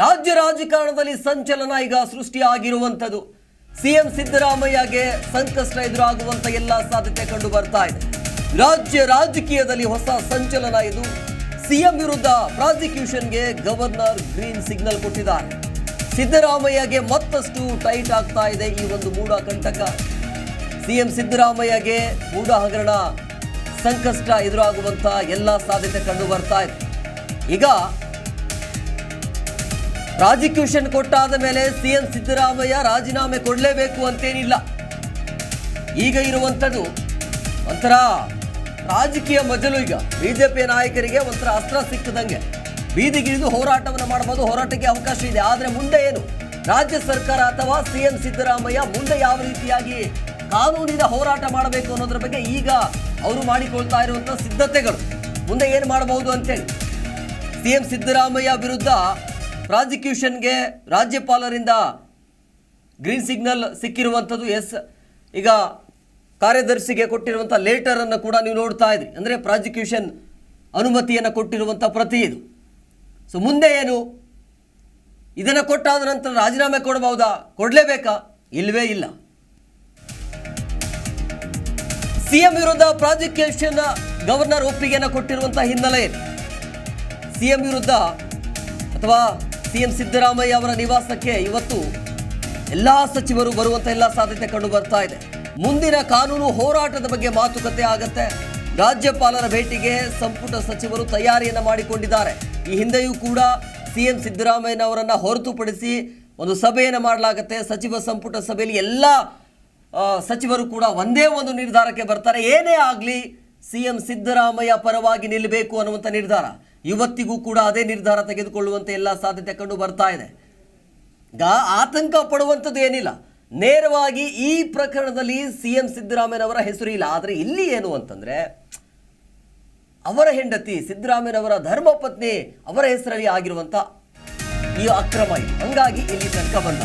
ರಾಜ್ಯ ರಾಜಕಾರಣದಲ್ಲಿ ಸಂಚಲನ ಈಗ ಸೃಷ್ಟಿಯಾಗಿರುವಂಥದ್ದು. ಸಿಎಂ ಸಿದ್ದರಾಮಯ್ಯಗೆ ಸಂಕಷ್ಟ ಎದುರಾಗುವಂಥ ಎಲ್ಲ ಸಾಧ್ಯತೆ ಕಂಡು ಬರ್ತಾ ಇದೆ. ರಾಜ್ಯ ರಾಜಕೀಯದಲ್ಲಿ ಹೊಸ ಸಂಚಲನ ಇದು ಸಿಎಂ ವಿರುದ್ಧ ಪ್ರಾಸಿಕ್ಯೂಷನ್ಗೆ ಗವರ್ನರ್ ಗ್ರೀನ್ ಸಿಗ್ನಲ್ ಕೊಟ್ಟಿದ್ದಾರೆ. ಸಿದ್ದರಾಮಯ್ಯಗೆ ಮತ್ತಷ್ಟು ಟೈಟ್ ಆಗ್ತಾ ಇದೆ ಈ ಒಂದು ಮೂಢ ಕಂಟಕ. ಸಿಎಂ ಸಿದ್ದರಾಮಯ್ಯಗೆ ಮೂಢ ಹಗರಣ, ಸಂಕಷ್ಟ ಎದುರಾಗುವಂಥ ಎಲ್ಲ ಸಾಧ್ಯತೆ ಕಂಡು ಬರ್ತಾ ಇದೆ. ಈಗ ಪ್ರಾಸಿಕ್ಯೂಷನ್ ಕೊಟ್ಟಾದ ಮೇಲೆ ಸಿಎಂ ಸಿದ್ದರಾಮಯ್ಯ ರಾಜೀನಾಮೆ ಕೊಡಲೇಬೇಕು ಅಂತೇನಿಲ್ಲ. ಈಗ ಇರುವಂಥದ್ದು ಒಂಥರ ರಾಜಕೀಯ ಮಜಲು ಈಗ. ಬಿಜೆಪಿ ನಾಯಕರಿಗೆ ಒಂಥರ ಅಸ್ತ್ರ ಸಿಕ್ಕದಂಗೆ. ಬೀದಿಗಿಳಿದು ಹೋರಾಟವನ್ನು ಮಾಡಬಹುದು ಹೋರಾಟಕ್ಕೆ ಅವಕಾಶ ಇದೆ. ಆದರೆ ಮುಂದೆ ಏನು? ರಾಜ್ಯ ಸರ್ಕಾರ ಅಥವಾ ಸಿಎಂ ಸಿದ್ದರಾಮಯ್ಯ ಮುಂದೆ ಯಾವ ರೀತಿಯಾಗಿ ಕಾನೂನಿನ ಹೋರಾಟ ಮಾಡಬೇಕು ಅನ್ನೋದ್ರ ಬಗ್ಗೆ ಈಗ ಅವರು ಮಾಡಿಕೊಳ್ತಾ ಇರುವಂಥ ಸಿದ್ಧತೆಗಳು. ಮುಂದೆ ಏನು ಮಾಡಬಹುದು ಅಂತೇಳಿ. ಸಿಎಂ ಸಿದ್ದರಾಮಯ್ಯ ವಿರುದ್ಧ ಪ್ರಾಸಿಕ್ಯೂಷನ್ಗೆ ರಾಜ್ಯಪಾಲರಿಂದ ಗ್ರೀನ್ ಸಿಗ್ನಲ್ ಸಿಕ್ಕಿರುವಂಥದ್ದು ಎಸ್. ಈಗ ಕಾರ್ಯದರ್ಶಿಗೆ ಕೊಟ್ಟಿರುವಂಥ ಲೇಟರನ್ನು ಕೂಡ ನೀವು ನೋಡ್ತಾ ಇದ್ರಿ. ಅಂದರೆ ಪ್ರಾಸಿಕ್ಯೂಷನ್ ಅನುಮತಿಯನ್ನು ಕೊಟ್ಟಿರುವಂಥ ಪ್ರತಿ ಇದು. ಸೊ ಮುಂದೆ ಏನು? ಇದನ್ನು ಕೊಟ್ಟಾದ ನಂತರ ರಾಜೀನಾಮೆ ಕೊಡಬಹುದಾ? ಕೊಡಲೇಬೇಕಾ? ಇಲ್ಲವೇ ಇಲ್ಲ. ಸಿಎಂ ವಿರುದ್ಧ ಪ್ರಾಸಿಕ್ಯೂಷನ್ ಗವರ್ನರ್ ಒಪ್ಪಿಗೆಯನ್ನು ಕೊಟ್ಟಿರುವಂಥ ಹಿನ್ನೆಲೆ ಸಿಎಂ ವಿರುದ್ಧ ಅಥವಾ ಸಿಎಂ ಸಿದ್ದರಾಮಯ್ಯ ಅವರ ನಿವಾಸಕ್ಕೆ ಇವತ್ತು ಎಲ್ಲ ಸಚಿವರು ಬರುವಂತ ಎಲ್ಲ ಸಾಧ್ಯತೆ ಕಂಡು ಬರ್ತಾ ಇದೆ. ಮುಂದಿನ ಕಾನೂನು ಹೋರಾಟದ ಬಗ್ಗೆ ಮಾತುಕತೆ ಆಗತ್ತೆ. ರಾಜ್ಯಪಾಲರ ಭೇಟಿಗೆ ಸಂಪುಟ ಸಚಿವರು ತಯಾರಿಯನ್ನ ಮಾಡಿಕೊಂಡಿದ್ದಾರೆ. ಈ ಹಿಂದೆಯೂ ಕೂಡ ಸಿಎಂ ಸಿದ್ದರಾಮಯ್ಯನವರನ್ನ ಹೊರತುಪಡಿಸಿ ಒಂದು ಸಭೆಯನ್ನು ಮಾಡಲಾಗುತ್ತೆ. ಸಚಿವ ಸಂಪುಟ ಸಭೆಯಲ್ಲಿ ಎಲ್ಲ ಸಚಿವರು ಕೂಡ ಒಂದೇ ಒಂದು ನಿರ್ಧಾರಕ್ಕೆ ಬರ್ತಾರೆ. ಏನೇ ಆಗಲಿ ಸಿಎಂ ಸಿದ್ದರಾಮಯ್ಯ ಪರವಾಗಿ ನಿಲ್ಲಬೇಕು ಅನ್ನುವಂಥ ನಿರ್ಧಾರ. ಇವತ್ತಿಗೂ ಕೂಡ ಅದೇ ನಿರ್ಧಾರ ತೆಗೆದುಕೊಳ್ಳುವಂತೆ ಎಲ್ಲ ಸಾಧ್ಯತೆ ಕಂಡು ಬರ್ತಾ ಇದೆ. ಗ ಆತಂಕ ಪಡುವಂಥದ್ದು ಏನಿಲ್ಲ. ನೇರವಾಗಿ ಈ ಪ್ರಕರಣದಲ್ಲಿ ಸಿ ಎಂ ಸಿದ್ದರಾಮಯ್ಯನವರ ಹೆಸರು ಇಲ್ಲ. ಆದರೆ ಇಲ್ಲಿ ಏನು ಅಂತಂದರೆ, ಅವರ ಹೆಂಡತಿ ಸಿದ್ದರಾಮಯ್ಯನವರ ಧರ್ಮಪತ್ನಿ ಅವರ ಹೆಸರಲ್ಲಿ ಆಗಿರುವಂಥ ಈ ಅಕ್ರಮ ಇದು. ಹಂಗಾಗಿ ಇಲ್ಲಿ ತನಕ ಬಂದ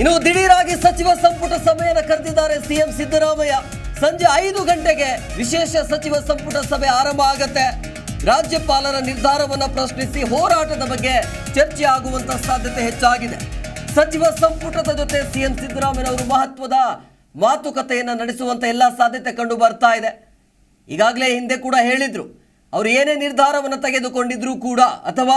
ಇನ್ನು ದಿಢೀರಾಗಿ ಸಚಿವ ಸಂಪುಟ ಸಭೆಯನ್ನು ಕರೆದಿದ್ದಾರೆ ಸಿಎಂ ಸಿದ್ದರಾಮಯ್ಯ. ಸಂಜೆ ಐದು ಗಂಟೆಗೆ ವಿಶೇಷ ಸಚಿವ ಸಂಪುಟ ಸಭೆ ಆರಂಭ ಆಗತ್ತೆ. ರಾಜ್ಯಪಾಲರ ನಿರ್ಧಾರವನ್ನು ಪ್ರಶ್ನಿಸಿ ಹೋರಾಟದ ಬಗ್ಗೆ ಚರ್ಚೆ ಆಗುವಂತ ಸಾಧ್ಯತೆ ಹೆಚ್ಚಾಗಿದೆ. ಸಚಿವ ಸಂಪುಟದ ಜೊತೆ ಸಿಎಂ ಸಿದ್ದರಾಮಯ್ಯನವರು ಮಹತ್ವದ ಮಾತುಕತೆಯನ್ನ ನಡೆಸುವಂತ ಎಲ್ಲ ಸಾಧ್ಯತೆ ಕಂಡು ಬರ್ತಾ ಇದೆ. ಈಗಾಗಲೇ ಹಿಂದೆ ಕೂಡ ಹೇಳಿದ್ರು. ಅವರು ಏನೇ ನಿರ್ಧಾರವನ್ನು ತೆಗೆದುಕೊಂಡಿದ್ರೂ ಕೂಡ ಅಥವಾ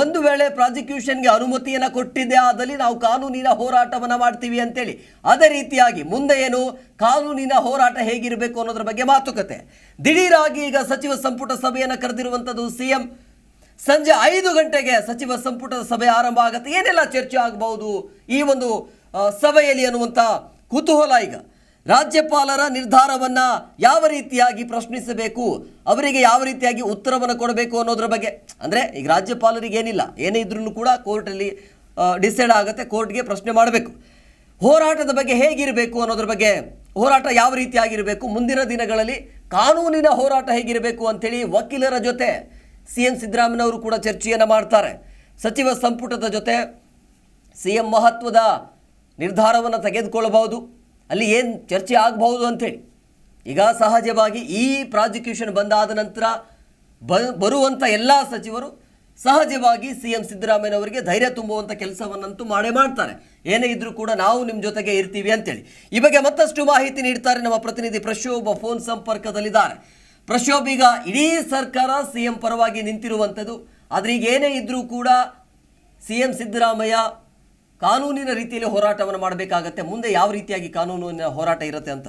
ಒಂದು ವೇಳೆ ಪ್ರಾಸಿಕ್ಯೂಷನ್ಗೆ ಅನುಮತಿಯನ್ನು ಕೊಟ್ಟಿದ್ದೆ ಆದಲ್ಲಿ ನಾವು ಕಾನೂನಿನ ಹೋರಾಟವನ್ನು ಮಾಡ್ತೀವಿ ಅಂತೇಳಿ. ಅದೇ ರೀತಿಯಾಗಿ ಮುಂದೆ ಏನು ಕಾನೂನಿನ ಹೋರಾಟ ಹೇಗಿರಬೇಕು ಅನ್ನೋದ್ರ ಬಗ್ಗೆ ಮಾತುಕತೆ. ದಿಢೀರಾಗಿ ಈಗ ಸಚಿವ ಸಂಪುಟ ಸಭೆಯನ್ನು ಕರೆದಿರುವಂಥದ್ದು ಸಿಎಂ. ಸಂಜೆ ಐದು ಗಂಟೆಗೆ ಸಚಿವ ಸಂಪುಟದ ಸಭೆ ಆರಂಭ ಆಗುತ್ತೆ. ಏನೆಲ್ಲ ಚರ್ಚೆ ಆಗಬಹುದು ಈ ಒಂದು ಸಭೆಯಲ್ಲಿ ಅನ್ನುವಂಥ ಕುತೂಹಲ ಈಗ. ರಾಜ್ಯಪಾಲರ ನಿರ್ಧಾರವನ್ನ ಯಾವ ರೀತಿಯಾಗಿ ಪ್ರಶ್ನಿಸಬೇಕು, ಅವರಿಗೆ ಯಾವ ರೀತಿಯಾಗಿ ಉತ್ತರವನ್ನು ಕೊಡಬೇಕು ಅನ್ನೋದ್ರ ಬಗ್ಗೆ. ಅಂದ್ರೆ ಈಗ ರಾಜ್ಯಪಾಲರಿಗೆ ಏನಿಲ್ಲ, ಏನೇ ಇದ್ರೂ ಕೂಡ ಕೋರ್ಟಲ್ಲಿ ಡಿಸೈಡ್ ಆಗುತ್ತೆ, ಕೋರ್ಟ್ಗೆ ಪ್ರಶ್ನೆ ಮಾಡಬೇಕು. ಹೋರಾಟದ ಬಗ್ಗೆ ಹೇಗಿರಬೇಕು ಅನ್ನೋದ್ರ ಬಗ್ಗೆ, ಹೋರಾಟ ಯಾವ ರೀತಿಯಾಗಿರಬೇಕು, ಮುಂದಿನ ದಿನಗಳಲ್ಲಿ ಕಾನೂನಿನ ಹೋರಾಟ ಹೇಗಿರಬೇಕು ಅಂತೇಳಿ ವಕೀಲರ ಜೊತೆ ಸಿ ಎಂ ಸಿದ್ದರಾಮಯ್ಯವರು ಕೂಡ ಚರ್ಚೆಯನ್ನು ಮಾಡ್ತಾರೆ. ಸಚಿವ ಸಂಪುಟದ ಜೊತೆ ಸಿ ಎಂ ಮಹತ್ವದ ನಿರ್ಧಾರವನ್ನು ತೆಗೆದುಕೊಳ್ಳಬಹುದು. ಅಲ್ಲಿ ಏನು ಚರ್ಚೆ ಆಗಬಹುದು ಅಂಥೇಳಿ ಈಗ ಸಹಜವಾಗಿ ಈ ಪ್ರಾಸಿಕ್ಯೂಷನ್ ಬಂದಾದ ನಂತರ ಬ ಬರುವಂಥ ಎಲ್ಲ ಸಚಿವರು ಸಹಜವಾಗಿ ಸಿ ಎಂ ಸಿದ್ದರಾಮಯ್ಯನವರಿಗೆ ಧೈರ್ಯ ತುಂಬುವಂಥ ಕೆಲಸವನ್ನಂತೂ ಮಾಡೇ ಮಾಡ್ತಾರೆ. ಏನೇ ಇದ್ರೂ ಕೂಡ ನಾವು ನಿಮ್ಮ ಜೊತೆಗೆ ಇರ್ತೀವಿ ಅಂತೇಳಿ. ಈ ಬಗ್ಗೆ ಮತ್ತಷ್ಟು ಮಾಹಿತಿ ನೀಡ್ತಾರೆ ನಮ್ಮ ಪ್ರತಿನಿಧಿ ಪ್ರಶೋಭ ಫೋನ್ ಸಂಪರ್ಕದಲ್ಲಿದ್ದಾರೆ. ಪ್ರಶೋಭ್, ಈಗ ಇಡೀ ಸರ್ಕಾರ ಸಿ ಎಂ ಪರವಾಗಿ ನಿಂತಿರುವಂಥದ್ದು. ಆದರೆ ಈಗ ಏನೇ ಇದ್ರೂ ಕೂಡ ಸಿ ಎಂ ಸಿದ್ದರಾಮಯ್ಯ ಕಾನೂನಿನ ರೀತಿಯಲ್ಲಿ ಹೋರಾಟವನ್ನು ಮಾಡಬೇಕಾಗತ್ತೆ. ಮುಂದೆ ಯಾವ ರೀತಿಯಾಗಿ ಕಾನೂನಿನ ಹೋರಾಟ ಇರುತ್ತೆ ಅಂತ?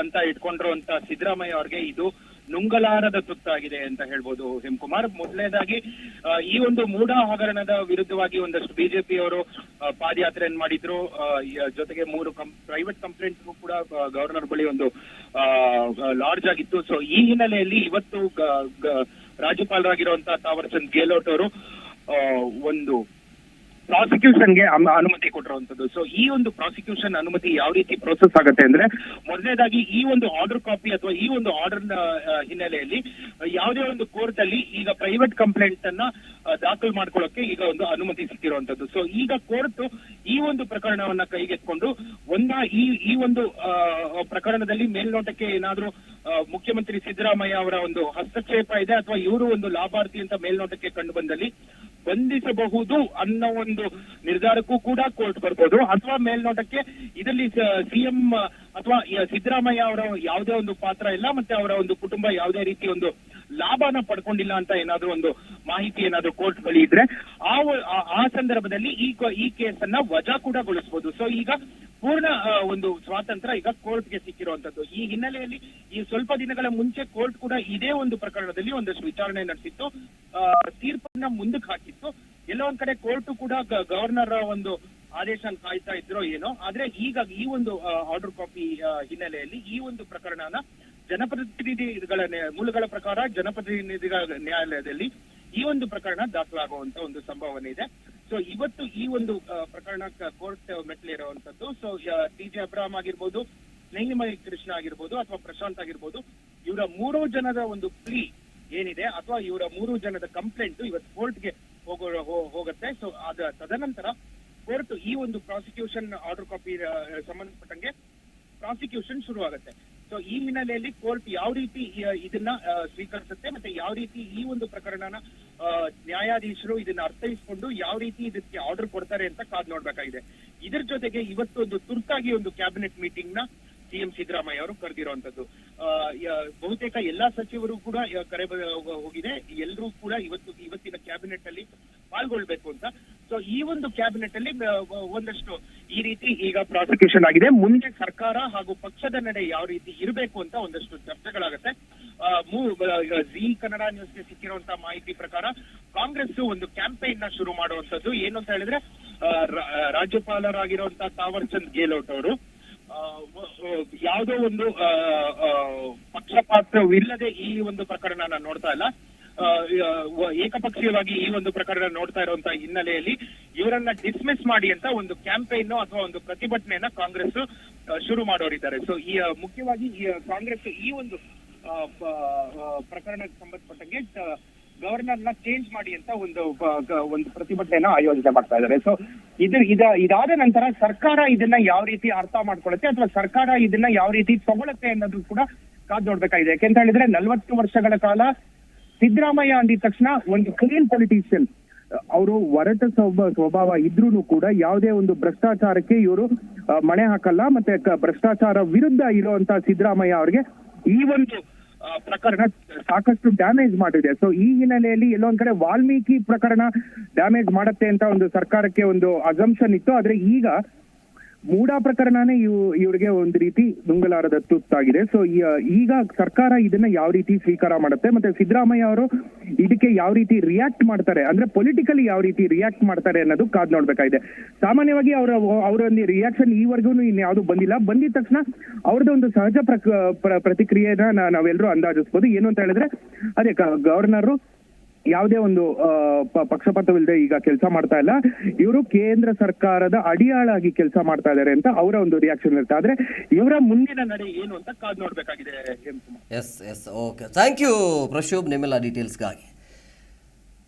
ಅಂತ ಇಟ್ಕೊಂಡಿರುವಂತ ಸಿದ್ದರಾಮಯ್ಯ ಅವ್ರಿಗೆ ಇದು ನುಂಗಲಾರದ ತುತ್ತಾಗಿದೆ ಅಂತ ಹೇಳ್ಬೋದು ಹೇಮಕುಮಾರ್. ಮೊದಲನೇದಾಗಿ ಈ ಒಂದು ಮೂಢ ಹಗರಣದ ವಿರುದ್ಧವಾಗಿ ಒಂದಷ್ಟು ಬಿಜೆಪಿ ಅವರು ಪಾದಯಾತ್ರೆಯನ್ನು ಮಾಡಿದ್ರು. ಜೊತೆಗೆ ಮೂರು ಪ್ರೈವೇಟ್ ಕಂಪ್ಲೇಂಟ್ ಕೂಡ ಗವರ್ನರ್ ಬಳಿ ಒಂದು ಲಾರ್ಜ್ ಆಗಿತ್ತು. ಸೊ ಈ ಹಿನ್ನೆಲೆಯಲ್ಲಿ ಇವತ್ತು ರಾಜ್ಯಪಾಲರಾಗಿರುವಂತಹ ತಾವರ್ ಚಂದ್ ಗೆಹ್ಲೋಟ್ ಅವರು ಒಂದು ಪ್ರಾಸಿಕ್ಯೂಷನ್ಗೆ ಅನುಮತಿ ಕೊಟ್ಟಿರುವಂತದ್ದು ಸೊ ಈ ಒಂದು ಪ್ರಾಸಿಕ್ಯೂಷನ್ ಅನುಮತಿ ಯಾವ ರೀತಿ ಪ್ರೋಸೆಸ್ ಆಗುತ್ತೆ ಅಂದ್ರೆ, ಮೊದಲನೇದಾಗಿ ಈ ಒಂದು ಆರ್ಡರ್ ಕಾಪಿ ಅಥವಾ ಈ ಒಂದು ಆರ್ಡರ್ ಹಿನ್ನೆಲೆಯಲ್ಲಿ ಯಾವುದೇ ಒಂದು ಕೋರ್ಟ್ ಅಲ್ಲಿ ಈಗ ಪ್ರೈವೇಟ್ ಕಂಪ್ಲೇಂಟ್ ಅನ್ನ ದಾಖಲು ಮಾಡ್ಕೊಳ್ಳೋಕೆ ಈಗ ಒಂದು ಅನುಮತಿ ಸಿಕ್ಕಿರುವಂತದ್ದು ಸೊ ಈಗ ಕೋರ್ಟ್ ಈ ಒಂದು ಪ್ರಕರಣವನ್ನ ಕೈಗೆತ್ಕೊಂಡು ಒಂದ ಈ ಈ ಒಂದು ಪ್ರಕರಣದಲ್ಲಿ ಮೇಲ್ನೋಟಕ್ಕೆ ಏನಾದ್ರೂ ಮುಖ್ಯಮಂತ್ರಿ ಸಿದ್ದರಾಮಯ್ಯ ಅವರ ಒಂದು ಹಸ್ತಕ್ಷೇಪ ಇದೆ ಅಥವಾ ಇವರು ಒಂದು ಲಾಭಾರ್ಥಿ ಅಂತ ಮೇಲ್ನೋಟಕ್ಕೆ ಕಂಡು ಬಂದಲ್ಲಿ ಬಂಧಿಸಬಹುದು ಅನ್ನೋ ಒಂದು ನಿರ್ಧಾರಕ್ಕೂ ಕೂಡ ಕೋರ್ಟ್ ಬರ್ಬೋದು. ಅಥವಾ ಮೇಲ್ನೋಟಕ್ಕೆ ಇದರಲ್ಲಿ ಸಿಎಂ ಅಥವಾ ಸಿದ್ದರಾಮಯ್ಯ ಅವರ ಯಾವುದೇ ಒಂದು ಪಾತ್ರ ಇಲ್ಲ, ಮತ್ತೆ ಅವರ ಒಂದು ಕುಟುಂಬ ಯಾವುದೇ ರೀತಿ ಒಂದು ಲಾಭನ ಪಡ್ಕೊಂಡಿಲ್ಲ ಅಂತ ಏನಾದ್ರೂ ಒಂದು ಮಾಹಿತಿ ಏನಾದ್ರೂ ಕೋರ್ಟ್ ಬಳಿ ಇದ್ರೆ, ಆ ಆ- ಸಂದರ್ಭದಲ್ಲಿ ಈ ಈ ಕೇಸನ್ನ ವಜಾ ಕೂಡ ಗೊಳಿಸಬಹುದು ಸೊ ಈಗ ಪೂರ್ಣ ಒಂದು ಸ್ವಾತಂತ್ರ್ಯ ಈಗ ಕೋರ್ಟ್ಗೆ ಸಿಕ್ಕಿರುವಂತದ್ದು. ಈ ಹಿನ್ನೆಲೆಯಲ್ಲಿ ಈ ಸ್ವಲ್ಪ ದಿನಗಳ ಮುಂಚೆ ಕೋರ್ಟ್ ಕೂಡ ಇದೇ ಒಂದು ಪ್ರಕರಣದಲ್ಲಿ ಒಂದಷ್ಟು ವಿಚಾರಣೆ ನಡೆಸಿತ್ತು. ತೀರ್ಪನ್ನ ಮುಂದಕ್ಕೆ ಹಾಕಿತ್ತು. ಎಲ್ಲೋ ಒಂದ್ ಕಡೆ ಕೋರ್ಟ್ ಕೂಡ ಗ- ಗವರ್ನರ್ ಒಂದು ಆದೇಶ ಕಾಯ್ತಾ ಇದ್ರೋ ಏನೋ, ಆದ್ರೆ ಈಗ ಈ ಒಂದು ಆರ್ಡರ್ ಕಾಪಿ ಹಿನ್ನೆಲೆಯಲ್ಲಿ ಈ ಒಂದು ಪ್ರಕರಣನ ಜನಪ್ರತಿನಿಧಿಗಳ ಮೂಲಗಳ ಪ್ರಕಾರ ಜನಪ್ರತಿನಿಧಿಗಳ ನ್ಯಾಯಾಲಯದಲ್ಲಿ ಈ ಒಂದು ಪ್ರಕರಣ ದಾಖಲಾಗುವಂತ ಒಂದು ಸಂಭಾವನೆ ಇದೆ. ಸೊ ಇವತ್ತು ಈ ಒಂದು ಪ್ರಕರಣ ಕೋರ್ಟ್ ಮೆಟ್ಲಿರುವಂತದ್ದು ಸೊ ಟಿ ಜೆ ಅಬ್ರಾಮ್ ಆಗಿರ್ಬೋದು ನೈನಿಮಯಿ ಕೃಷ್ಣ ಆಗಿರ್ಬೋದು, ಅಥವಾ ಪ್ರಶಾಂತ್ ಆಗಿರ್ಬೋದು, ಇವರ ಮೂರು ಜನದ ಒಂದು ಪ್ಲೀ ಏನಿದೆ, ಅಥವಾ ಇವರ ಮೂರು ಜನದ ಕಂಪ್ಲೇಂಟ್ ಇವತ್ತು ಕೋರ್ಟ್ಗೆ ಹೋಗೋ ಹೋಗುತ್ತೆ. ಸೊ ಅದ ತದನಂತರ ಕೋರ್ಟ್ ಈ ಒಂದು ಪ್ರಾಸಿಕ್ಯೂಷನ್ ಆರ್ಡರ್ ಕಾಪಿ ಸಂಬಂಧಪಟ್ಟಂಗೆ ಪ್ರಾಸಿಕ್ಯೂಷನ್ ಶುರು ಆಗುತ್ತೆ ಸೊ ಈ ಹಿನ್ನೆಲೆಯಲ್ಲಿ ಕೋರ್ಟ್ ಯಾವ ರೀತಿ ಇದನ್ನ ಸ್ವೀಕರಿಸುತ್ತೆ ಮತ್ತೆ ಯಾವ ರೀತಿ ಈ ಒಂದು ಪ್ರಕರಣನ ನ್ಯಾಯಾಧೀಶರು ಇದನ್ನ ಅರ್ಥೈಸಿಕೊಂಡು ಯಾವ ರೀತಿ ಇದಕ್ಕೆ ಆರ್ಡರ್ ಕೊಡ್ತಾರೆ ಅಂತ ಕಾದ್ ನೋಡ್ಬೇಕಾಗಿದೆ. ಇದ್ರ ಜೊತೆಗೆ ಇವತ್ತು ಒಂದು ತುರ್ತಾಗಿ ಒಂದು ಕ್ಯಾಬಿನೆಟ್ ಮೀಟಿಂಗ್ನ ಸಿಎಂ ಸಿದ್ದರಾಮಯ್ಯ ಅವರು ಕರೆದಿರುವಂತದ್ದು. ಬಹುತೇಕ ಎಲ್ಲಾ ಸಚಿವರು ಕೂಡ ಕರೆ ಹೋಗಿದೆ. ಎಲ್ಲರೂ ಕೂಡ ಇವತ್ತು, ಇವತ್ತಿನ ಕ್ಯಾಬಿನೆಟ್ ಅಲ್ಲಿ ಪಾಲ್ಗೊಳ್ಬೇಕು ಅಂತ. ಸೊ ಈ ಒಂದು ಕ್ಯಾಬಿನೆಟ್ ಅಲ್ಲಿ ಒಂದಷ್ಟು ಈ ರೀತಿ ಈಗ ಪ್ರಾಸಿಕ್ಯೂಷನ್ ಆಗಿದೆ. ಮುಂದೆ ಸರ್ಕಾರ ಹಾಗೂ ಪಕ್ಷದ ನಡೆ ಯಾವ ರೀತಿ ಇರಬೇಕು ಅಂತ ಒಂದಷ್ಟು ಚರ್ಚೆಗಳಾಗತ್ತೆ. ಜಿ ಕನ್ನಡ ನ್ಯೂಸ್ಗೆ ಸಿಕ್ಕಿರುವಂತಹ ಮಾಹಿತಿ ಪ್ರಕಾರ ಕಾಂಗ್ರೆಸ್ ಒಂದು ಕ್ಯಾಂಪೇನ್ನ ಶುರು ಮಾಡುವಂತದ್ದು ಏನು ಅಂತ ಹೇಳಿದ್ರೆ ರಾಜ್ಯಪಾಲರಾಗಿರುವಂತ ತಾವರ್ ಚಂದ್ ಗೆಹ್ಲೋಟ್ ಅವರು ಯಾವುದೋ ಒಂದು ಪಕ್ಷಪಾತವಿಲ್ಲದೆ ಈ ಒಂದು ಪ್ರಕರಣನ ನೋಡ್ತಾ ಇಲ್ಲ. ಏಕಪಕ್ಷೀಯವಾಗಿ ಈ ಒಂದು ಪ್ರಕರಣ ನೋಡ್ತಾ ಇರುವಂತ ಹಿನ್ನೆಲೆಯಲ್ಲಿ ಇವರನ್ನ ಡಿಸ್ಮಿಸ್ ಮಾಡಿ ಅಂತ ಒಂದು ಕ್ಯಾಂಪೇನ್ ಅಥವಾ ಒಂದು ಪ್ರತಿಭಟನೆಯನ್ನ ಕಾಂಗ್ರೆಸ್ ಶುರು ಮಾಡೋರಿದ್ದಾರೆ. ಸೊ ಈ ಮುಖ್ಯವಾಗಿ ಈ ಕಾಂಗ್ರೆಸ್ ಈ ಒಂದು ಪ್ರಕರಣಕ್ಕೆ ಸಂಬಂಧಪಟ್ಟಂಗೆ ಗವರ್ನರ್ನ ಚೇಂಜ್ ಮಾಡಿ ಅಂತ ಒಂದು ಒಂದು ಪ್ರತಿಭಟನೆಯನ್ನ ಆಯೋಜನೆ ಮಾಡ್ತಾ ಇದ್ದಾರೆ. ಸೊ ಇದು ಇದ ಇದಾದ ನಂತರ ಸರ್ಕಾರ ಇದನ್ನ ಯಾವ ರೀತಿ ಅರ್ಥ ಮಾಡ್ಕೊಳ್ಳುತ್ತೆ ಅಥವಾ ಸರ್ಕಾರ ಇದನ್ನ ಯಾವ ರೀತಿ ತಗೊಳುತ್ತೆ ಅನ್ನೋದು ಕೂಡ ಕಾದ್ ನೋಡ್ಬೇಕಾಗಿದೆ. ಯಾಕೆಂತ ಹೇಳಿದ್ರೆ ನಲವತ್ತು ವರ್ಷಗಳ ಕಾಲ ಸಿದ್ದರಾಮಯ್ಯ ಅಂದಿದ ತಕ್ಷಣ ಒಂದು ಕ್ಲೀನ್ ಪೊಲಿಟಿಷಿಯನ್ ಅವರು ಒರಟ ಸ್ವಭ ಸ್ವಭಾವ ಇದ್ರೂ ಕೂಡ ಯಾವುದೇ ಒಂದು ಭ್ರಷ್ಟಾಚಾರಕ್ಕೆ ಇವರು ಮಣೆ ಹಾಕಲ್ಲ, ಮತ್ತೆ ಭ್ರಷ್ಟಾಚಾರ ವಿರುದ್ಧ ಇರುವಂತ ಸಿದ್ದರಾಮಯ್ಯ ಅವರಿಗೆ ಈ ಒಂದು ಪ್ರಕರಣ ಸಾಕಷ್ಟು ಡ್ಯಾಮೇಜ್ ಮಾಡಿದೆ. ಸೊ ಈ ಹಿನ್ನೆಲೆಯಲ್ಲಿ ಎಲ್ಲೊಂದ್ ಕಡೆ ವಾಲ್ಮೀಕಿ ಪ್ರಕರಣ ಡ್ಯಾಮೇಜ್ ಮಾಡುತ್ತೆ ಅಂತ ಒಂದು ಸರ್ಕಾರಕ್ಕೆ ಒಂದು ಅಸಂಪ್ಷನ್ ಇತ್ತು. ಆದ್ರೆ ಈಗ ಮೂಡ ಪ್ರಕರಣನೇ ಇವ್, ಇವ್ರಿಗೆ ಒಂದು ರೀತಿ ನುಂಗಲಾರದ ತುತ್ತಾಗಿದೆ. ಸೊ ಈಗ ಸರ್ಕಾರ ಇದನ್ನ ಯಾವ ರೀತಿ ಸ್ವೀಕಾರ ಮಾಡುತ್ತೆ, ಮತ್ತೆ ಸಿದ್ದರಾಮಯ್ಯ ಅವರು ಇದಕ್ಕೆ ಯಾವ ರೀತಿ ರಿಯಾಕ್ಟ್ ಮಾಡ್ತಾರೆ, ಅಂದ್ರೆ ಪೊಲಿಟಿಕಲಿ ಯಾವ ರೀತಿ ರಿಯಾಕ್ಟ್ ಮಾಡ್ತಾರೆ ಅನ್ನೋದು ಕಾದ್ ನೋಡ್ಬೇಕಾಗಿದೆ. ಸಾಮಾನ್ಯವಾಗಿ ಅವರ ಅವರ ಒಂದು ರಿಯಾಕ್ಷನ್ ಈವರೆಗೂ ಇನ್ಯಾವುದು ಬಂದಿಲ್ಲ. ಬಂದಿದ ತಕ್ಷಣ ಅವ್ರದ್ದು ಒಂದು ಸಹಜ ಪ್ರತಿಕ್ರಿಯೆನ ನಾವೆಲ್ಲರೂ ಅಂದಾಜಿಸ್ಬೋದು. ಏನು ಅಂತ ಹೇಳಿದ್ರೆ, ಅದೇ ಗವರ್ನರು ಯಾವುದೇ ಒಂದು ಪಕ್ಷಪಾತವಿಲ್ಲದೆ ಈಗ ಕೆಲಸ ಮಾಡ್ತಾ ಇಲ್ಲ. ಇವರು ಕೇಂದ್ರ ಸರ್ಕಾರದ ಅಡಿಯಾಳಾಗಿ ಕೆಲಸ ಮಾಡ್ತಾ ಇದ್ದಾರೆ ಅಂತ ಅವರ ಒಂದು ರಿಯಾಕ್ಷನ್ ಇರುತ್ತೆ. ಆದ್ರೆ ಇವರ ಮುಂದಿನ ನಡೆ ಏನು ಅಂತ ಕಾದ್ ನೋಡ್ಬೇಕಾಗಿದೆ yes yes okay thank you Prashobh ನಿಮ್ಮೆಲ್ಲ ಡೀಟೇಲ್ಸ್ಗಾಗಿ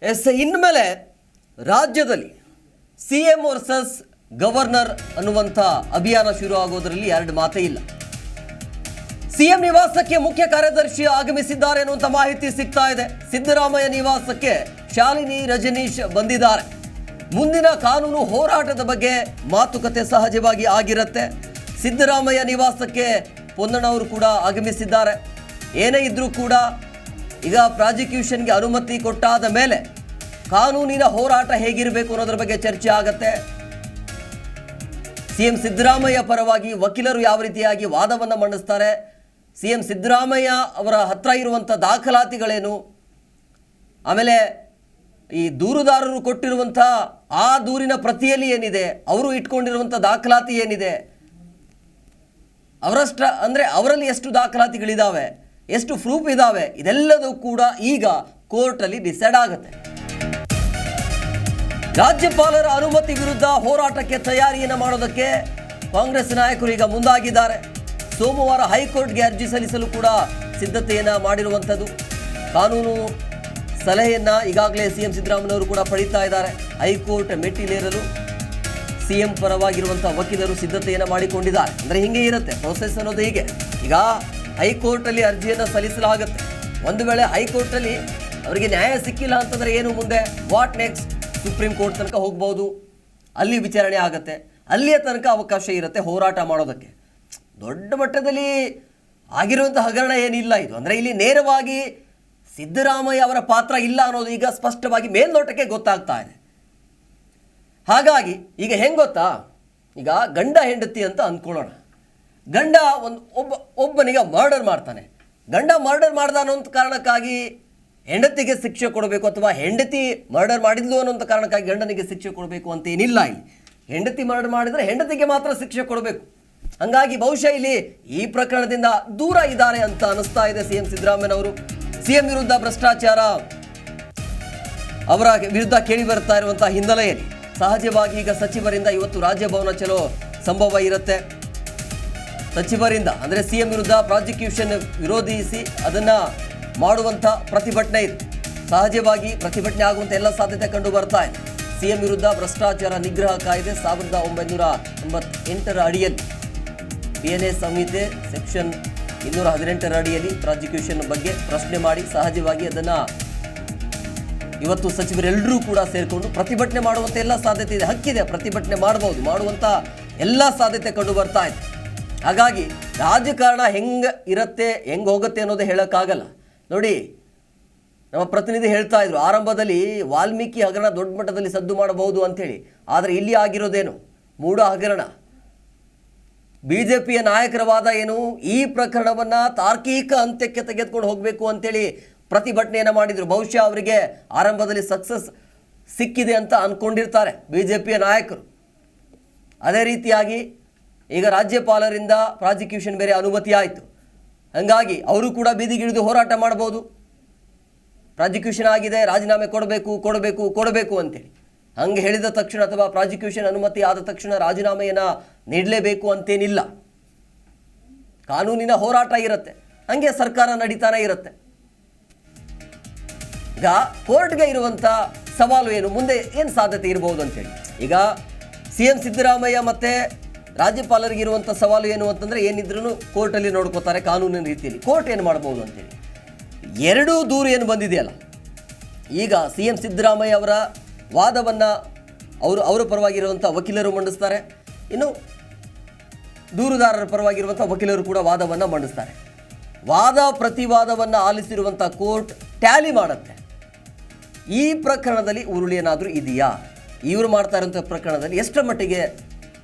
ಎಸ್ ಇನ್ಮೇಲೆ ರಾಜ್ಯದಲ್ಲಿ ಸಿ ಎಂ ವರ್ಸಸ್ ಗವರ್ನರ್ ಅನ್ನುವಂಥ ಅಭಿಯಾನ ಶುರು ಆಗೋದ್ರಲ್ಲಿ ಎರಡು ಮಾತೇ ಇಲ್ಲ. ಸಿಎಂ ನಿವಾಸಕ್ಕೆ ಮುಖ್ಯ ಕಾರ್ಯದರ್ಶಿ ಆಗಮಿಸಿದ್ದಾರೆ ಅನ್ನುವಂಥ ಮಾಹಿತಿ ಸಿಗ್ತಾ ಇದೆ. ಸಿದ್ದರಾಮಯ್ಯ ನಿವಾಸಕ್ಕೆ ಶಾಲಿನಿ ರಜನೀಶ್ ಬಂದಿದ್ದಾರೆ. ಮುಂದಿನ ಕಾನೂನು ಹೋರಾಟದ ಬಗ್ಗೆ ಮಾತುಕತೆ ಸಹಜವಾಗಿ ಆಗಿರುತ್ತೆ. ಸಿದ್ದರಾಮಯ್ಯ ನಿವಾಸಕ್ಕೆ ಪೊನ್ನಣ್ಣವರು ಕೂಡ ಆಗಮಿಸಿದ್ದಾರೆ. ಏನೇ ಇದ್ರೂ ಕೂಡ ಈಗ ಪ್ರಾಸಿಕ್ಯೂಷನ್ಗೆ ಅನುಮತಿ ಕೊಟ್ಟಾದ ಮೇಲೆ ಕಾನೂನಿನ ಹೋರಾಟ ಹೇಗಿರಬೇಕು ಅನ್ನೋದ್ರ ಬಗ್ಗೆ ಚರ್ಚೆ ಆಗತ್ತೆ. ಸಿಎಂ ಸಿದ್ದರಾಮಯ್ಯ ಪರವಾಗಿ ವಕೀಲರು ಯಾವ ರೀತಿಯಾಗಿ ವಾದವನ್ನು ಮಂಡಿಸ್ತಾರೆ ಸಿಎಂ ಸಿದ್ದರಾಮಯ್ಯ ಅವರ ಹತ್ರ ಇರುವಂಥ ದಾಖಲಾತಿಗಳೇನು? ಆಮೇಲೆ ಈ ದೂರುದಾರರು ಕೊಟ್ಟಿರುವಂಥ ಆ ದೂರಿನ ಪ್ರತಿಯಲ್ಲಿ ಏನಿದೆ? ಅವರು ಇಟ್ಕೊಂಡಿರುವಂಥ ದಾಖಲಾತಿ ಏನಿದೆ? ಅವರಷ್ಟ ಅಂದರೆ ಅವರಲ್ಲಿ ಎಷ್ಟು ದಾಖಲಾತಿಗಳಿದ್ದಾವೆ ಎಷ್ಟು ಪ್ರೂಫ್ ಇದ್ದಾವೆ ಇದೆಲ್ಲದೂ ಕೂಡ ಈಗ ಕೋರ್ಟಲ್ಲಿ ಡಿಸೈಡ್ ಆಗುತ್ತೆ. ರಾಜ್ಯಪಾಲರ ಅನುಮತಿ ವಿರುದ್ಧ ಹೋರಾಟಕ್ಕೆ ತಯಾರಿಯನ್ನು ಮಾಡೋದಕ್ಕೆ ಕಾಂಗ್ರೆಸ್ ನಾಯಕರು ಈಗ ಮುಂದಾಗಿದ್ದಾರೆ. ಸೋಮವಾರ ಹೈಕೋರ್ಟ್ಗೆ ಅರ್ಜಿ ಸಲ್ಲಿಸಲು ಕೂಡ ಸಿದ್ಧತೆಯನ್ನ ಮಾಡಿರುವಂಥದ್ದು. ಕಾನೂನು ಸಲಹೆಯನ್ನ ಈಗಾಗಲೇ ಸಿಎಂ ಸಿದ್ದರಾಮಯ್ಯವರು ಕೂಡ ಪಡೀತಾ ಇದ್ದಾರೆ. ಹೈಕೋರ್ಟ್ ಮೆಟ್ಟಿಲೇರಲು ಸಿಎಂ ಪರವಾಗಿರುವಂತಹ ವಕೀಲರು ಸಿದ್ಧತೆಯನ್ನು ಮಾಡಿಕೊಂಡಿದ್ದಾರೆ. ಅಂದ್ರೆ ಹಿಂಗೆ ಇರುತ್ತೆ ಪ್ರೊಸೆಸ್ ಅನ್ನೋದು ಹೀಗೆ. ಈಗ ಹೈಕೋರ್ಟ್ ಅಲ್ಲಿ ಅರ್ಜಿಯನ್ನು ಸಲ್ಲಿಸಲಾಗುತ್ತೆ. ಒಂದು ವೇಳೆ ಹೈಕೋರ್ಟ್ ಅಲ್ಲಿ ಅವರಿಗೆ ನ್ಯಾಯ ಸಿಕ್ಕಿಲ್ಲ ಅಂತಂದ್ರೆ ಏನು ಮುಂದೆ? ವಾಟ್ ನೆಕ್ಸ್ಟ್ ಸುಪ್ರೀಂ ಕೋರ್ಟ್ ತನಕ ಹೋಗ್ಬೋದು. ಅಲ್ಲಿ ವಿಚಾರಣೆ ಆಗುತ್ತೆ. ಅಲ್ಲಿಯ ತನಕ ಅವಕಾಶ ಇರುತ್ತೆ ಹೋರಾಟ ಮಾಡೋದಕ್ಕೆ. ದೊಡ್ಡ ಮಟ್ಟದಲ್ಲಿ ಆಗಿರುವಂಥ ಹಗರಣ ಏನಿಲ್ಲ ಇದು. ಅಂದರೆ ಇಲ್ಲಿ ನೇರವಾಗಿ ಸಿದ್ದರಾಮಯ್ಯ ಅವರ ಪಾತ್ರ ಇಲ್ಲ ಅನ್ನೋದು ಈಗ ಸ್ಪಷ್ಟವಾಗಿ ಮೇಲ್ನೋಟಕ್ಕೆ ಗೊತ್ತಾಗ್ತಾ ಇದೆ. ಹಾಗಾಗಿ ಈಗ ಹೆಂಗೆ ಗೊತ್ತಾ? ಈಗ ಗಂಡ ಹೆಂಡತಿ ಅಂತ ಅಂದ್ಕೊಳ್ಳೋಣ. ಗಂಡ ಒಂದು ಒಬ್ಬ, ಒಬ್ಬನಿಗೆ ಮರ್ಡರ್ ಮಾಡ್ತಾನೆ. ಗಂಡ ಮರ್ಡರ್ ಮಾಡ್ದ ಅನ್ನೋಂಥ ಕಾರಣಕ್ಕಾಗಿ ಹೆಂಡತಿಗೆ ಶಿಕ್ಷೆ ಕೊಡಬೇಕು ಅಥವಾ ಹೆಂಡತಿ ಮರ್ಡರ್ ಮಾಡಿದ್ಲು ಅನ್ನೋಂಥ ಕಾರಣಕ್ಕಾಗಿ ಗಂಡನಿಗೆ ಶಿಕ್ಷೆ ಕೊಡಬೇಕು ಅಂತ ಏನಿಲ್ಲ ಇಲ್ಲಿ. ಹೆಂಡತಿ ಮರ್ಡರ್ ಮಾಡಿದರೆ ಹೆಂಡತಿಗೆ ಮಾತ್ರ ಶಿಕ್ಷೆ ಕೊಡಬೇಕು. ಹಂಗಾಗಿ ಬಹುಶಃ ಇಲ್ಲಿ ಈ ಪ್ರಕರಣದಿಂದ ದೂರ ಇದ್ದಾರೆ ಅಂತ ಅನಿಸ್ತಾ ಇದೆ ಸಿಎಂ ಸಿದ್ದರಾಮಯ್ಯನವರು. ಸಿಎಂ ವಿರುದ್ಧ ಭ್ರಷ್ಟಾಚಾರ ಅವರ ವಿರುದ್ಧ ಕೇಳಿ ಬರ್ತಾ ಇರುವಂತಹ ಹಿನ್ನೆಲೆಯಲ್ಲಿ ಸಹಜವಾಗಿ ಈಗ ಸಚಿವರಿಂದ ಇವತ್ತು ರಾಜ್ಯಭವನ ಚಲೋ ಸಂಭವ ಇರುತ್ತೆ. ಸಚಿವರಿಂದ ಅಂದ್ರೆ ಸಿಎಂ ವಿರುದ್ಧ ಪ್ರಾಸಿಕ್ಯೂಷನ್ ವಿರೋಧಿಸಿ ಅದನ್ನ ಮಾಡುವಂಥ ಪ್ರತಿಭಟನೆ ಇದೆ. ಸಹಜವಾಗಿ ಪ್ರತಿಭಟನೆ ಆಗುವಂಥ ಎಲ್ಲ ಸಾಧ್ಯತೆ ಕಂಡು ಬರ್ತಾ ಇದೆ. ಸಿಎಂ ವಿರುದ್ಧ ಭ್ರಷ್ಟಾಚಾರ ನಿಗ್ರಹ ಕಾಯ್ದೆ ಸಾವಿರದ ಒಂಬೈನೂರ ಎಂಬತ್ತೆಂಟರ ಅಡಿಯಲ್ಲಿ. ಪಿ ಎನ್ ಎ ಸಂಹಿತೆ ಸೆಕ್ಷನ್ ಇನ್ನೂರ ಹದಿನೆಂಟರ ಅಡಿಯಲ್ಲಿ ಪ್ರಾಸಿಕ್ಯೂಷನ್ ಬಗ್ಗೆ ಪ್ರಶ್ನೆ ಮಾಡಿ ಸಹಜವಾಗಿ ಅದನ್ನು ಇವತ್ತು ಸಚಿವರೆಲ್ಲರೂ ಕೂಡ ಸೇರಿಕೊಂಡು ಪ್ರತಿಭಟನೆ ಮಾಡುವಂಥ ಎಲ್ಲ ಸಾಧ್ಯತೆ ಇದೆ. ಹಕ್ಕಿದೆ. ಪ್ರತಿಭಟನೆ ಮಾಡ್ಬೋದು. ಮಾಡುವಂಥ ಎಲ್ಲ ಸಾಧ್ಯತೆ ಕಂಡು ಬರ್ತಾ ಇದೆ. ಹಾಗಾಗಿ ರಾಜಕಾರಣ ಹೆಂಗೆ ಇರುತ್ತೆ, ಹೆಂಗೆ ಹೋಗುತ್ತೆ ಅನ್ನೋದು ಹೇಳೋಕ್ಕಾಗಲ್ಲ. ನೋಡಿ, ನಮ್ಮ ಪ್ರತಿನಿಧಿ ಹೇಳ್ತಾ ಇದ್ರು, ಆರಂಭದಲ್ಲಿ ವಾಲ್ಮೀಕಿ ಹಗರಣ ದೊಡ್ಡ ಮಟ್ಟದಲ್ಲಿ ಸದ್ದು ಮಾಡಬಹುದು ಅಂಥೇಳಿ. ಆದರೆ ಇಲ್ಲಿ ಆಗಿರೋದೇನು? ಮೂಢ ಹಗರಣ. ಬಿಜೆಪಿಯ ನಾಯಕರ ವಾದ ಏನು ಈ ಪ್ರಕರಣವನ್ನು ತಾರ್ಕಿಕ ಅಂತ್ಯಕ್ಕೆ ತೆಗೆದುಕೊಂಡು ಹೋಗಬೇಕು ಅಂತೇಳಿ ಪ್ರತಿಭಟನೆಯನ್ನು ಮಾಡಿದರು. ಬಹುಶಃ ಅವರಿಗೆ ಆರಂಭದಲ್ಲಿ ಸಕ್ಸಸ್ ಸಿಕ್ಕಿದೆ ಅಂತ ಅಂದ್ಕೊಂಡಿರ್ತಾರೆ ಬಿ ಜೆ ಪಿಯ ನಾಯಕರು. ಅದೇ ರೀತಿಯಾಗಿ ಈಗ ರಾಜ್ಯಪಾಲರಿಂದ ಪ್ರಾಸಿಕ್ಯೂಷನ್ ಬೇರೆ ಅನುಮತಿ ಆಯಿತು. ಹಂಗಾಗಿ ಅವರು ಕೂಡ ಬೀದಿಗಿಳಿದು ಹೋರಾಟ ಮಾಡ್ಬೋದು ಪ್ರಾಸಿಕ್ಯೂಷನ್ ಆಗಿದೆ, ರಾಜೀನಾಮೆ ಕೊಡಬೇಕು ಕೊಡಬೇಕು ಕೊಡಬೇಕು ಅಂತೇಳಿ. ಹಂಗೆ ಹೇಳಿದ ತಕ್ಷಣ ಅಥವಾ ಪ್ರಾಸಿಕ್ಯೂಷನ್ ಅನುಮತಿ ಆದ ತಕ್ಷಣ ರಾಜೀನಾಮೆಯನ್ನು ನೀಡಲೇಬೇಕು ಅಂತೇನಿಲ್ಲ. ಕಾನೂನಿನ ಹೋರಾಟ ಇರುತ್ತೆ. ಹಂಗೆ ಸರ್ಕಾರ ನಡೀತಾನೆ ಇರುತ್ತೆ. ಈಗ ಕೋರ್ಟ್ಗೆ ಇರುವಂಥ ಸವಾಲು ಏನು? ಮುಂದೆ ಏನು ಸಾಧ್ಯತೆ ಇರಬಹುದು ಅಂತೇಳಿ. ಈಗ ಸಿ ಎಂ ಸಿದ್ದರಾಮಯ್ಯ ಮತ್ತು ರಾಜ್ಯಪಾಲರಿಗೆ ಇರುವಂಥ ಸವಾಲು ಏನು ಅಂತಂದರೆ ಏನಿದ್ರೂ ಕೋರ್ಟಲ್ಲಿ ನೋಡ್ಕೋತಾರೆ ಕಾನೂನಿನ ರೀತಿಯಲ್ಲಿ. ಕೋರ್ಟ್ ಏನು ಮಾಡ್ಬೋದು ಅಂತೇಳಿ. ಎರಡೂ ದೂರು ಏನು ಬಂದಿದೆಯಲ್ಲ? ಈಗ ಸಿ ಎಂ ಸಿದ್ದರಾಮಯ್ಯ ಅವರ ವಾದವನ್ನು ಅವರು, ಅವರ ಪರವಾಗಿರುವಂಥ ವಕೀಲರು ಮಂಡಿಸ್ತಾರೆ. ಇನ್ನು ದೂರುದಾರರ ಪರವಾಗಿರುವಂಥ ವಕೀಲರು ಕೂಡ ವಾದವನ್ನು ಮಂಡಿಸ್ತಾರೆ. ವಾದ ಪ್ರತಿವಾದವನ್ನು ಆಲಿಸಿರುವಂಥ ಕೋರ್ಟ್ ಟ್ಯಾಲಿ ಮಾಡುತ್ತೆ. ಈ ಪ್ರಕರಣದಲ್ಲಿ ಉರುಳಿ ಏನಾದರೂ ಇದೆಯಾ? ಇವರು ಮಾಡ್ತಾ ಇರುವಂಥ ಪ್ರಕರಣದಲ್ಲಿ ಎಷ್ಟರ ಮಟ್ಟಿಗೆ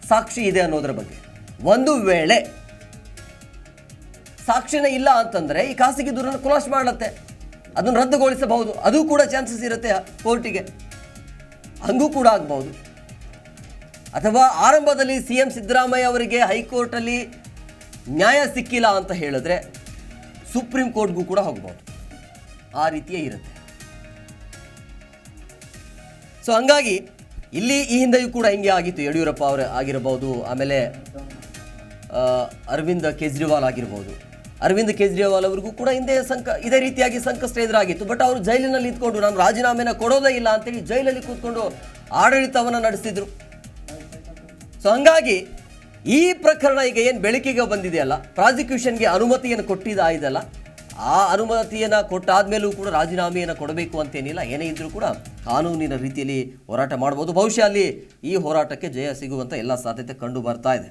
ಸಾಕ್ಷಿ ಇದೆ ಅನ್ನೋದ್ರ ಬಗ್ಗೆ. ಒಂದು ವೇಳೆ ಸಾಕ್ಷಿನೇ ಇಲ್ಲ ಅಂತಂದರೆ ಈ ಖಾಸಗಿ ದೂರನ್ನು ಖುಲಾಸ್ ಮಾಡುತ್ತೆ ಅದನ್ನು ರದ್ದುಗೊಳಿಸಬಹುದು. ಅದು ಕೂಡ ಚಾನ್ಸಸ್ ಇರುತ್ತೆ ಕೋರ್ಟಿಗೆ. ಹಂಗೂ ಕೂಡ ಆಗ್ಬೋದು ಅಥವಾ ಆರಂಭದಲ್ಲಿ ಸಿ ಎಂ ಸಿದ್ದರಾಮಯ್ಯ ಅವರಿಗೆ ಹೈಕೋರ್ಟಲ್ಲಿ ನ್ಯಾಯ ಸಿಕ್ಕಿಲ್ಲ ಅಂತ ಹೇಳಿದ್ರೆ ಸುಪ್ರೀಂ ಕೋರ್ಟ್ಗೂ ಕೂಡ ಹೋಗ್ಬೋದು ಆ ರೀತಿಯೇ ಇರುತ್ತೆ. ಸೊ ಹಂಗಾಗಿ ಇಲ್ಲಿ ಈ ಹಿಂದೆಯೂ ಕೂಡ ಹಿಂಗೆ ಆಗಿತ್ತು. ಯಡಿಯೂರಪ್ಪ ಅವರ ಆಗಿರಬಹುದು ಆಮೇಲೆ ಅರವಿಂದ ಕೇಜ್ರಿವಾಲ್ ಆಗಿರ್ಬೋದು. ಅರವಿಂದ್ ಕೇಜ್ರಿವಾಲ್ ಅವರಿಗೂ ಕೂಡ ಹಿಂದೆ ಸಂಕ ಇದೇ ರೀತಿಯಾಗಿ ಸಂಕಷ್ಟ ಎದುರಾಗಿತ್ತು. ಬಟ್ ಅವರು ಜೈಲಿನಲ್ಲಿ ನಿಂತ್ಕೊಂಡು, ನಾನು ರಾಜೀನಾಮೆನ ಕೊಡೋದೇ ಇಲ್ಲ ಅಂತೇಳಿ ಜೈಲಲ್ಲಿ ಕೂತ್ಕೊಂಡು ಆಡಳಿತವನ್ನು ನಡೆಸಿದ್ರು. ಸೊ ಹಂಗಾಗಿ ಈ ಪ್ರಕರಣ ಈಗ ಏನು ಬೆಳಕಿಗೆ ಬಂದಿದೆಯಲ್ಲ, ಪ್ರಾಸಿಕ್ಯೂಷನ್ಗೆ ಅನುಮತಿಯನ್ನು ಕೊಟ್ಟಿದಾಯಿದಲ್ಲ ಆ ಅನುಮತಿಯನ್ನು ಕೊಟ್ಟಾದ್ಮೇಲೂ ಕೂಡ ರಾಜೀನಾಮೆಯನ್ನು ಕೊಡಬೇಕು ಅಂತೇನಿಲ್ಲ. ಏನೇ ಇದ್ದರೂ ಕೂಡ ಕಾನೂನಿನ ರೀತಿಯಲ್ಲಿ ಹೋರಾಟ ಮಾಡ್ಬೋದು. ಬಹುಶಃ ಅಲ್ಲಿ ಈ ಹೋರಾಟಕ್ಕೆ ಜಯ ಸಿಗುವಂಥ ಎಲ್ಲ ಸಾಧ್ಯತೆ ಕಂಡು ಬರ್ತಾ ಇದೆ.